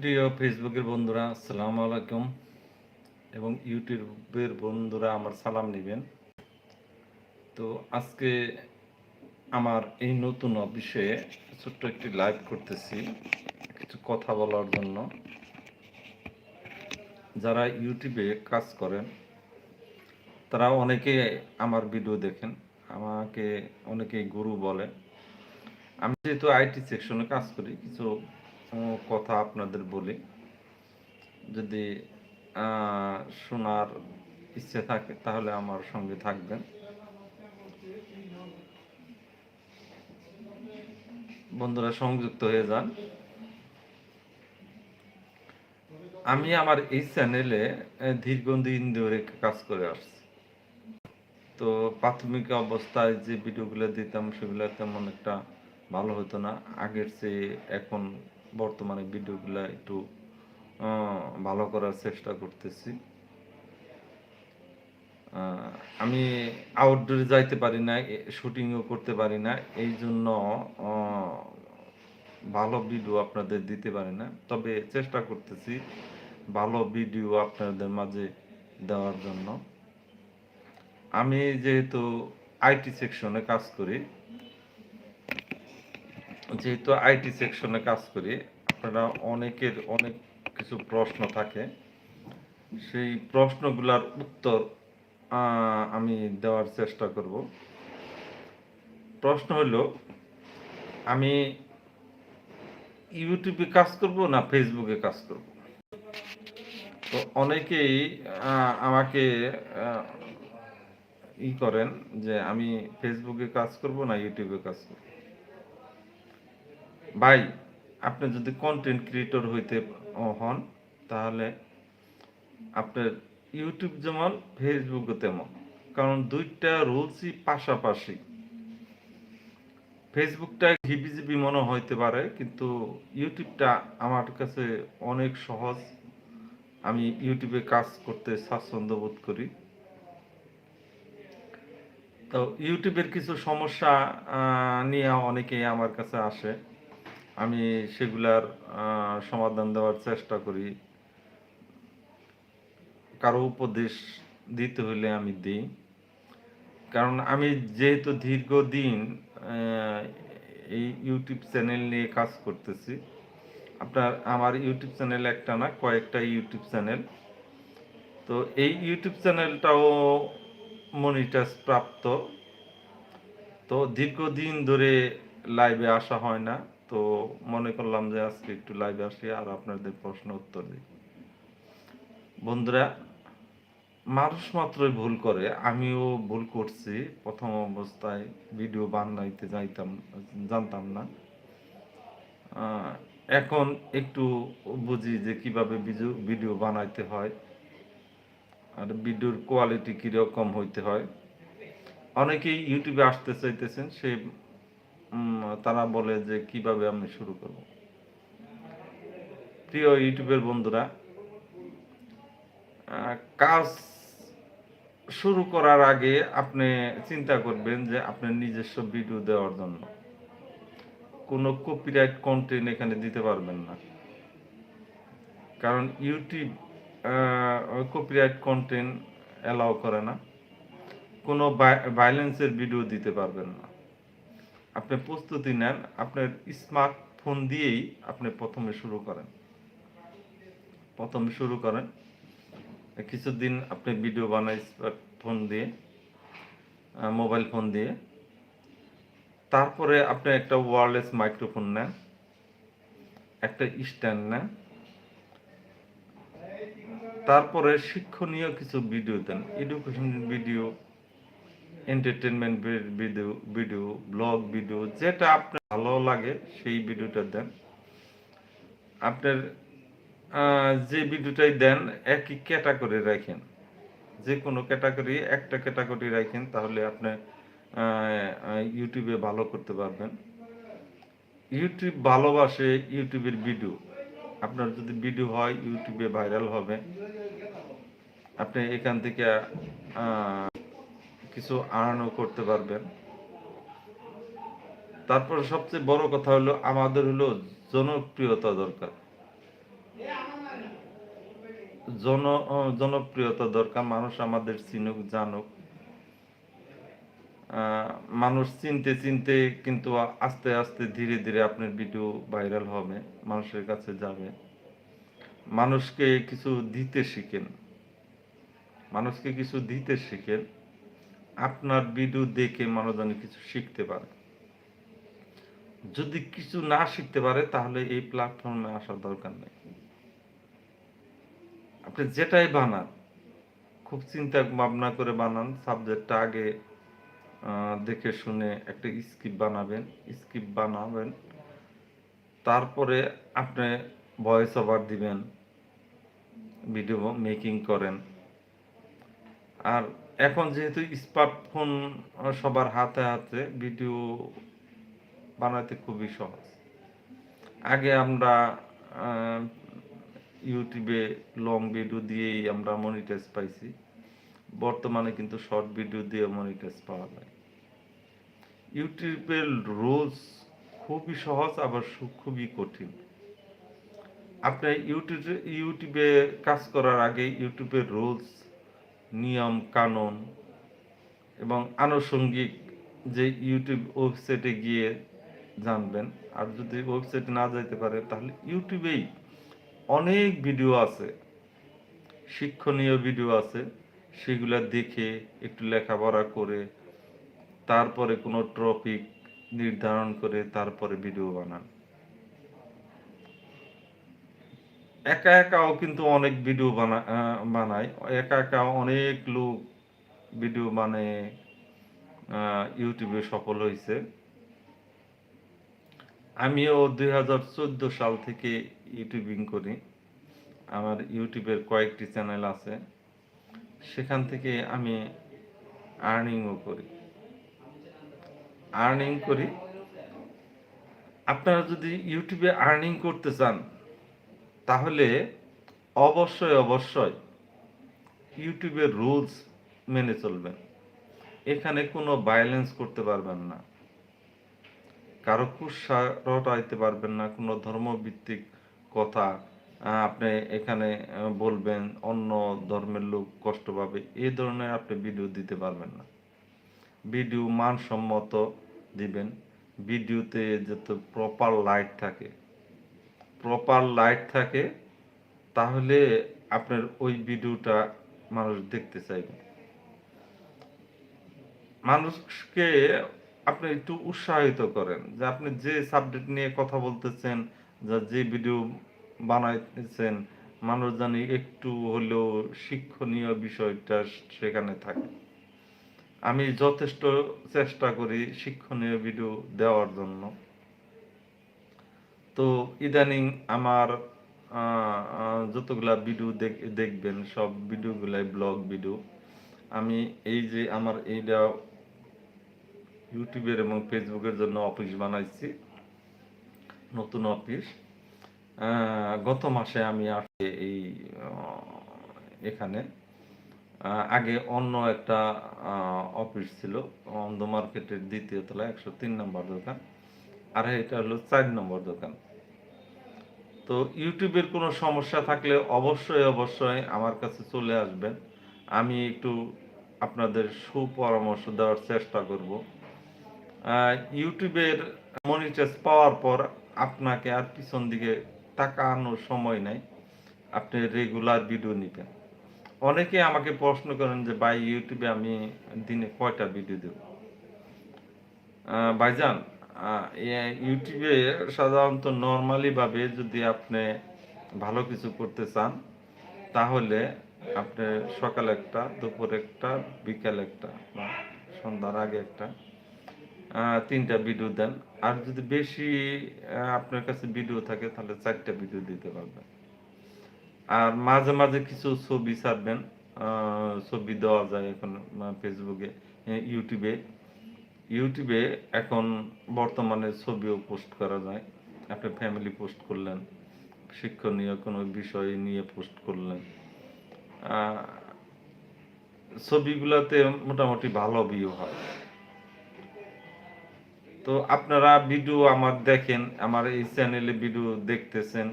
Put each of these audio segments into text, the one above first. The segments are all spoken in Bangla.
প্রিয় ফেসবুকের বন্ধুরা, আসসালামু আলাইকুম। এবং ইউটিউবের বন্ধুরা আমার সালাম নেবেন। তো আজকে আমার এই নতুন অফিসে ছোট্ট একটি লাইভ করতেছি, কিছু কথা বলার জন্য। যারা ইউটিউবে কাজ করেন, তারা অনেকে আমার ভিডিও দেখেন, আমাকে অনেকেই গুরু বলে আমি যেহেতু আইটি সেকশনে কাজ করি, কিছু কথা আপনাদের বলি। যদি শোনার ইচ্ছে থাকে তাহলে আমার সঙ্গে থাকবেন। বন্ধুরা, সংযুক্ত হয়ে যান। আমি আমার এই চ্যানেলে দীর্ঘদিন ধরে কাজ করে আসছি। তো প্রাথমিক অবস্থায় যে ভিডিওগুলো দিতাম, সেগুলো তেমন একটা ভালো হতো না। আগের চেয়ে এখন বর্তমানে ভিডিওগুলো একটু ভালো করার চেষ্টা করতেছি। আমি আউটডোরে যাইতে পারি না শুটিংও করতে পারি না এই জন্য ভালো ভিডিও আপনাদের দিতে পারি না। তবে চেষ্টা করতেছি ভালো ভিডিও আপনাদের মাঝে দেওয়ার জন্য। আমি যেহেতু আইটি সেকশনে কাজ করি যেহেতু আইটি সেকশনে কাজ করি, আপনারা অনেকের অনেক কিছু প্রশ্ন থাকে। সেই প্রশ্নগুলোর উত্তর আমি দেওয়ার চেষ্টা করব। প্রশ্ন হলো, আমি ইউটিউবে কাজ করব না ফেসবুকে কাজ করব? তো অনেকেই আমাকে ই করেন যে আমি ফেসবুকে কাজ করব না ইউটিউবে কাজ করব? ভাই, আপনি যদি কন্টেন্ট ক্রিয়েটর হইতে হন, তাহলে আপনার ইউটিউব যেমন ফেসবুকও তেমন। কারণ দুইটা রুলসই পাশাপাশি। ফেসবুকটা হিবিজিবি মনে হইতে পারে, কিন্তু ইউটিউবটা আমার কাছে অনেক সহজ। আমি ইউটিউবে কাজ করতে স্বাচ্ছন্দ্য বোধ করি। তো ইউটিউবের কিছু সমস্যা নিয়ে অনেকেই আমার কাছে আসে। আমি সেগুলার সমাধান দেওয়ার চেষ্টা করি। কারও উপদেশ দিতে হলে আমি দিই। কারণ আমি যেহেতু দীর্ঘদিন এই ইউটিউব চ্যানেল নিয়ে কাজ করতেছি, আপনার, আমার ইউটিউব চ্যানেল একটা না, কয়েকটা ইউটিউব চ্যানেল। তো এই ইউটিউব চ্যানেলটাও মনিটাইজ প্রাপ্ত। তো দীর্ঘদিন ধরে লাইভে আসা হয় না। তো মনে করলাম যে আজকে একটু লাইভে আসি আর আপনাদের প্রশ্ন উত্তর দিই। বন্ধুরা, মানুষ মাত্রই ভুল করে। আমিও ভুল করছি। প্রথম অবস্থায় ভিডিও বানাইতে যাইতাম, জানতাম না। এখন একটু বুঝি যে কীভাবে ভিডিও- বানাইতে হয় আর ভিডিওর কোয়ালিটি কীরকম হইতে হয়। অনেকেই ইউটিউবে আসতে চাইতেছেন, সে তারা বলে যে কীভাবে আমি শুরু করব। প্রিয় ইউটিউবের বন্ধুরা কাজ শুরু করার আগে আপনি চিন্তা করবেন যে আপনার নিজস্ব ভিডিও দেওয়ার জন্য কোনো কপিরাইট কন্টেন্ট এখানে দিতে পারবেন না। কারণ ইউটিউব কপিরাইট কন্টেন্ট অ্যালাউ করে না। কোনো ভাইলেন্সের ভিডিও দিতে পারবেন না। আপনি প্রস্তুতি নেন, আপনার স্মার্টফোন দিয়েই আপনি প্রথমে শুরু করেন। প্রথমে শুরু করেন, কিছুদিন আপনি ভিডিও বানাই স্মার্টফোন দিয়ে মোবাইল ফোন দিয়ে। তারপরে আপনি একটা ওয়্যারলেস মাইক্রোফোন নেন, একটা স্ট্যান্ড নেন। তারপরে শিক্ষণীয় কিছু ভিডিও দেন education video entertainment video video vlog video যেটা আপনার ভালো লাগে, সেই ভিডিওটা দেন। আপনার যে ভিডিওটাই দেন, একই ক্যাটাগরি রাখেন। যে কোনো ক্যাটাগরি একটা ক্যাটাগরি রাখেন, তাহলে আপনি ইউটিউবে ভালো করতে পারবেন। ইউটিউব ভালোবাসে ইউটিউবের ভিডিও আপনার যদি ভিডিও হয় ইউটিউবে ভাইরাল হবে। আপনি এখান থেকে কিছু আর্নও করতে পারবেন। তারপর সবচেয়ে বড় কথা হলো, আমাদের হলো জনপ্রিয়তা দরকার। জন, জনপ্রিয়তা দরকার, মানুষ আমাদের চিনুক, জানুক। মানুষ চিনতে চিনতে কিন্তু আস্তে আস্তে ধীরে ধীরে আপনার ভিডিও ভাইরাল হবে, মানুষের কাছে যাবে। মানুষকে কিছু দিতে শিখেন। মানুষকে কিছু দিতে শিখেন। আপনার ভিডিও দেখে মানুষ যেন কিছু শিখতে পারে। যদি কিছু না শিখতে পারে, তাহলে এই প্ল্যাটফর্মে আসার দরকার নেই। আপনি যেটাই বানান, খুব চিন্তা ভাবনা করে বানান সাবজেক্টটা আগে দেখে শুনে একটা স্ক্রিপ্ট বানাবেন স্ক্রিপ্ট বানাবেন, তারপরে আপনি ভয়েস ওভার দিবেন ভিডিও মেকিং করেন। আর এখন যেহেতু স্মার্টফোন সবার হাতে হাতে, ভিডিও বানাতে খুবই সহজ। আগে আমরা ইউটিউবে লং ভিডিও দিয়েই আমরা মনিটাইজ পাইছি। বর্তমানে কিন্তু শর্ট ভিডিও দিয়ে মনিটাইজ পাওয়া যায়। ইউটিউবের রুলস খুবই সহজ, আবার খুবই কঠিন। আপনি ইউটিউবে ইউটিউবে কাজ করার আগে ইউটিউবের রুলস নিয়ম, কানুন এবং আনুষঙ্গিক যে ইউটিউব ওয়েবসাইটে গিয়ে জানবেন। আর যদি ওয়েবসাইটে না যাইতে পারে, তাহলে ইউটিউবেই অনেক ভিডিও আছে। শিক্ষণীয় ভিডিও আছে। সেগুলো দেখে একটু লেখাপড়া করে, তারপরে কোনো টপিক নির্ধারণ করে, তারপরে ভিডিও বানান। একা একাও কিন্তু অনেক ভিডিও বানা বানায়। একা একা অনেক লোক ভিডিও আহ, ইউটিউবে সফল হয়েছে আমিও দুই হাজার চোদ্দ সাল থেকে ইউটিউবিং করি। আমার ইউটিউবের কয়েকটি চ্যানেল আছে। সেখান থেকে আমি আর্নিংও করি। আর্নিং করি। আপনারা যদি ইউটিউবে আর্নিং করতে চান তাহলে অবশ্যই অবশ্যই ইউটিউবের রুলস মেনে চলবেন। এখানে কোনো ভায়োলেন্স করতে পারবেন না। কারও কুৎসা রটাইতে পারবেন না। কোনো ধর্মভিত্তিক কথা আপনি এখানে বলবেন, অন্য ধর্মের লোক কষ্ট পাবে। এই ধরনের আপনি ভিডিও দিতে পারবেন না। ভিডিও মানসম্মত দিবেন। ভিডিওতে যাতে প্রপার লাইট থাকে প্রপার লাইট থাকে, তাহলে আপনার ওই ভিডিওটা মানুষ দেখতে চাইবে। মানুষকে আপনি একটু উৎসাহিত করেন যে আপনি যে সাবজেক্ট নিয়ে কথা বলতেছেন, যা যে ভিডিও বানাইতেছেন, মানুষ জানি একটু হলেও শিক্ষণীয় বিষয়টা সেখানে থাকে। আমি যথেষ্ট চেষ্টা করি শিক্ষণীয় ভিডিও দেওয়ার জন্য। তো ইদানিং আমার যতগুলা ভিডিও দেখ- দেখবেন, সব ভিডিওগুলাই ব্লগ ভিডিও আমি এই যে আমার এইটা ইউটিউবের এবং ফেসবুকের জন্য অফিস বানাইছি, নতুন অফিস গত মাসে আমি আসছি এই এখানে আগে অন্য একটা অফিস ছিল, অন্ধ মার্কেটের দ্বিতীয় তলা একশো তিন নম্বর দোকান, আর এটা হলো চার নম্বর দোকান। তো ইউটিউবের কোনো সমস্যা থাকলে অবশ্যই অবশ্যই আমার কাছে চলে আসবেন। আমি একটু আপনাদের সুপরামর্শ দেওয়ার চেষ্টা করব। ইউটিউবের মনিটাইজ পাওয়ার পর আপনাকে আর পিছন দিকে তাকানোর সময় নাই। আপনি রেগুলার ভিডিও নেবেন অনেকে আমাকে প্রশ্ন করেন যে, ভাই, ইউটিউবে আমি দিনে কয়টা ভিডিও দেব? ভাইজান ইউটিউবে সাধারণত নর্মালি ভাবে যদি আপনি ভালো কিছু করতে চান, তাহলে আপনি সকাল একটা, দুপুর একটা, বিকাল একটা বা সন্ধ্যার আগে একটা তিনটা ভিডিও দেন। আর যদি বেশি আপনার কাছে ভিডিও থাকে, তাহলে চারটা ভিডিও দিতে পারবেন। আর মাঝে মাঝে কিছু ছবি ছাড়বেন ছবি দেওয়া যায় এখন ফেসবুকে ইউটিউবে। ইউটিউবে এখন বর্তমানে ছবিও পোস্ট করা যায়। আপনি ফ্যামিলি পোস্ট করলেন, শিক্ষণীয় কোনো বিষয় নিয়ে পোস্ট করলেন। ছবিগুলোতে মোটামুটি ভালো ভিউ হয়। তো আপনারা ভিডিও আমার দেখেন, আমার এই চ্যানেলে ভিডিও দেখতেছেন।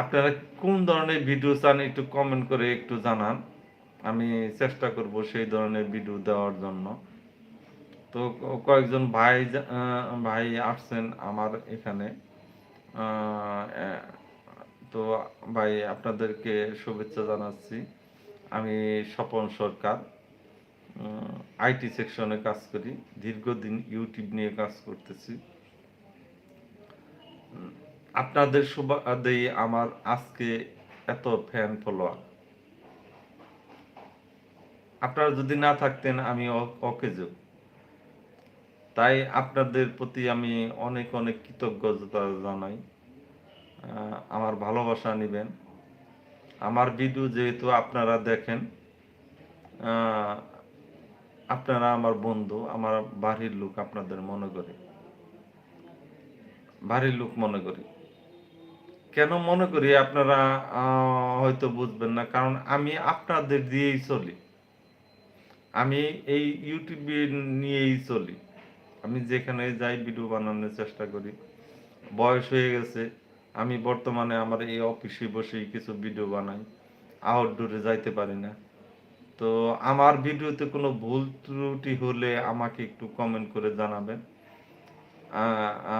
আপনারা কোন ধরনের ভিডিও চান একটু কমেন্ট করে একটু জানান। আমি চেষ্টা করব সেই ধরনের ভিডিও দেওয়ার জন্য। তো কয়েকজন ভাই ভাই আসছেন আমার এখানে। তো ভাই আপনাদেরকে শুভেচ্ছা জানাচ্ছি। আমি স্বপন সরকার। আইটি সেকশনে কাজ করি। দীর্ঘদিন ইউটিউব নিয়ে কাজ করতেছি। আপনাদের সুবাদেই আমার আজকে এত ফ্যান ফলোয়ার আপনারা যদি না থাকতেন, আমি অকেজ। তাই আপনাদের প্রতি আমি অনেক অনেক কৃতজ্ঞতা জানাই। আমার ভালোবাসা নেবেন। আমার ভিডিও যেহেতু আপনারা দেখেন আপনারা আমার বন্ধু, আমার বাড়ির লোক আপনাদের মনে করে। বাড়ির লোক মনে করি। কেন মনে করি আপনারা হয়তো বুঝবেন না, কারণ আমি আপনাদের দিয়েই চলি। আমি এই ইউটিউবে নিয়েই চলি। আমি যেখানে যাই ভিডিও বানানোর চেষ্টা করি। বয়স হয়ে গেছে, আমি বর্তমানে আমার এই অফিসে বসেই কিছু ভিডিও বানাই। আউটডোরে যাইতে পারি না। তো আমার ভিডিওতে কোনো ভুল ত্রুটি হলে আমাকে একটু কমেন্ট করে জানাবেন।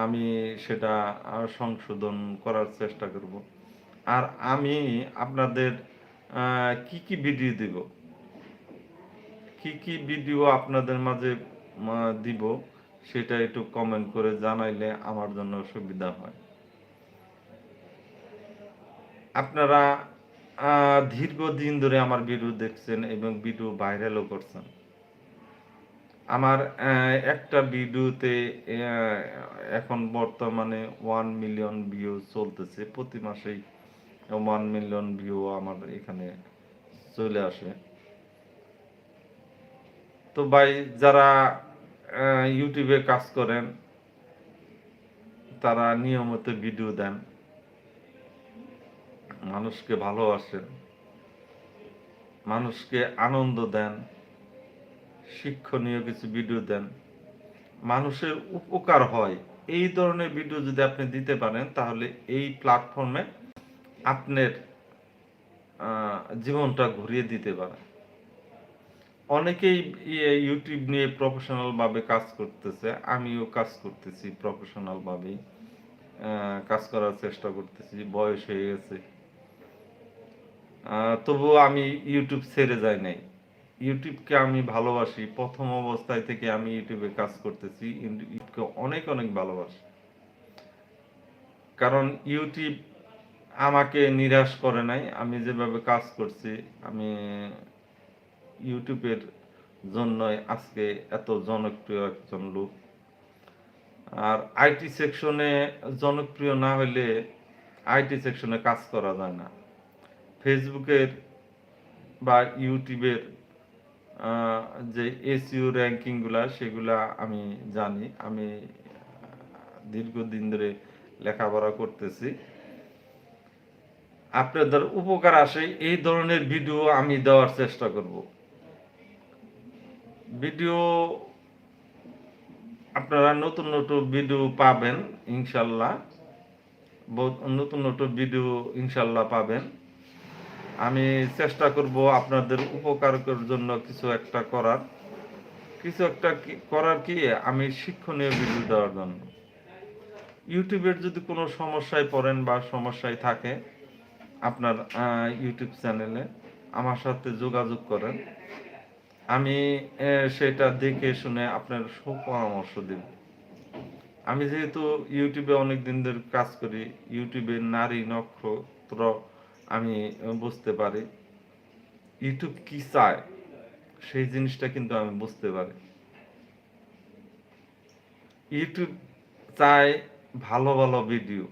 আমি সেটা সংশোধন করার চেষ্টা করব। আর আমি আপনাদের কি কি ভিডিও দিব? কি কি ভিডিও আপনাদের মাঝে দিব? সেটা একটু কমেন্ট করে জানাইলে আমার জন্য সুবিধা হয়। আপনারা দীর্ঘদিন ধরে আমার ভিডিও দেখছেন এবং ভিডিও ভাইরালও করছেন। আমার একটা ভিডিওতে এখন বর্তমানে ওয়ান মিলিয়ন ভিউ চলতেছে। প্রতি মাসেই ওয়ান মিলিয়ন ভিউ আমার এখানে চলে আসে। তো ভাই, যারা ইউটিউবে কাজ করেন, তারা নিয়মিত ভিডিও দেন, মানুষকে ভালোবাসেন, মানুষকে আনন্দ দেন, শিক্ষণীয় কিছু ভিডিও দেন, মানুষের উপকার হয়। এই ধরনের ভিডিও যদি আপনি দিতে পারেন, তাহলে এই প্ল্যাটফর্মে আপনার জীবনটা ঘুরিয়ে দিতে পারে অনেকেই ইউটিউব নিয়ে প্রফেশনাল ভাবে কাজ করতেছে, আমিও কাজ করতেছি প্রফেশনাল ভাবেই। কাজ করার চেষ্টা করতেছি, বয়স হয়ে গেছে। তবুও আমি ইউটিউব ছেড়ে যাই নাই। ইউটিউবকে আমি ভালোবাসি, প্রথম অবস্থায় থেকে আমি ইউটিউবে কাজ করতেছি ইউটিউবকে অনেক অনেক ভালোবাসি। কারণ ইউটিউব আমাকে নিরাশ করে নাই, আমি যেভাবে কাজ করছি, আমি ইউটিউবের জন্যই আজকে এত জনপ্রিয় একজন লোক। আর আইটি সেকশনে জনপ্রিয় না হলে আইটি সেকশনে কাজ করা যায় না। ফেসবুকের বা ইউটিউবের যে এসইউ র্যাঙ্কিংগুলা, সেগুলা আমি জানি। আমি দীর্ঘদিন ধরে লেখাপড়া করতেছি। আপনাদের উপকার আসে এই ধরনের ভিডিও আমি দেওয়ার চেষ্টা করব। ভিডিও আপনারা নতুন নতুন ভিডিও পাবেন, ইনশাল্লাহ। নতুন নতুন ভিডিও ইনশাল্লাহ পাবেন। আমি চেষ্টা করব আপনাদের উপকারের জন্য কিছু একটা করার। কিছু একটা করার কি? আমি শিক্ষণীয় ভিডিও দেওয়ার জন্য। ইউটিউবের যদি কোনো সমস্যায় পড়েন বা সমস্যায় থাকে, আপনার ইউটিউব চ্যানেলে আমার সাথে যোগাযোগ করেন। আমি সেটা দেখে শুনে আপনার সুপরামর্শ দেব আমি যেহেতু ইউটিউবে অনেক দিন ধরে কাজ করি, ইউটিউবে নারী নক্ষত্র আমি বুঝতে পারি। ইউটিউব কি চায়, সেই জিনিসটা কিন্তু আমি বুঝতে পারি। ইউটিউব চায় ভালো ভালো ভিডিও।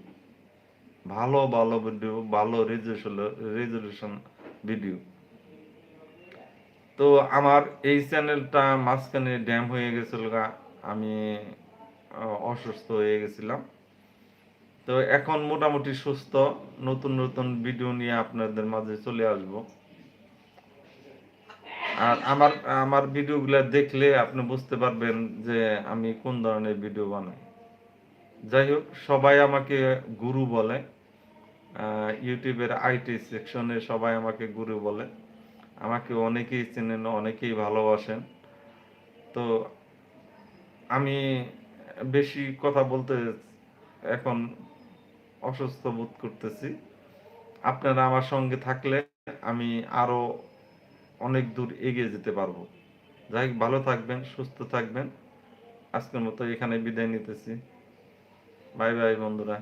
ভালো ভালো ভিডিও, ভালো রেজুলেশন রেজুলেশন ভিডিও। তো আমার এই চ্যানেলটা মাঝখানে ড্যাম হয়ে গেছিল গা, আমি অসুস্থ হয়ে গেছিলাম। তো এখন মোটামুটি সুস্থ, নতুন নতুন ভিডিও নিয়ে আপনাদের মাঝে চলে আসব। আর আমার আমার ভিডিওগুলো দেখলে আপনি বুঝতে পারবেন যে আমি কোন ধরনের ভিডিও বানাই। যাই হোক, সবাই আমাকে গুরু বলে ইউটিউবের আইটি সেকশনে সবাই আমাকে গুরু বলে। আমাকে অনেকেই চেনেন অনেকেই ভালোবাসেন। তো আমি বেশি কথা বলতে এখন অসুস্থ বোধ করতেছি। আপনারা আমার সঙ্গে থাকলে আমি আরও অনেক দূর এগিয়ে যেতে পারব। যাই হোক, ভালো থাকবেন সুস্থ থাকবেন। আজকের মতো এখানে বিদায় নিতেছি। বাই বাই বন্ধুরা।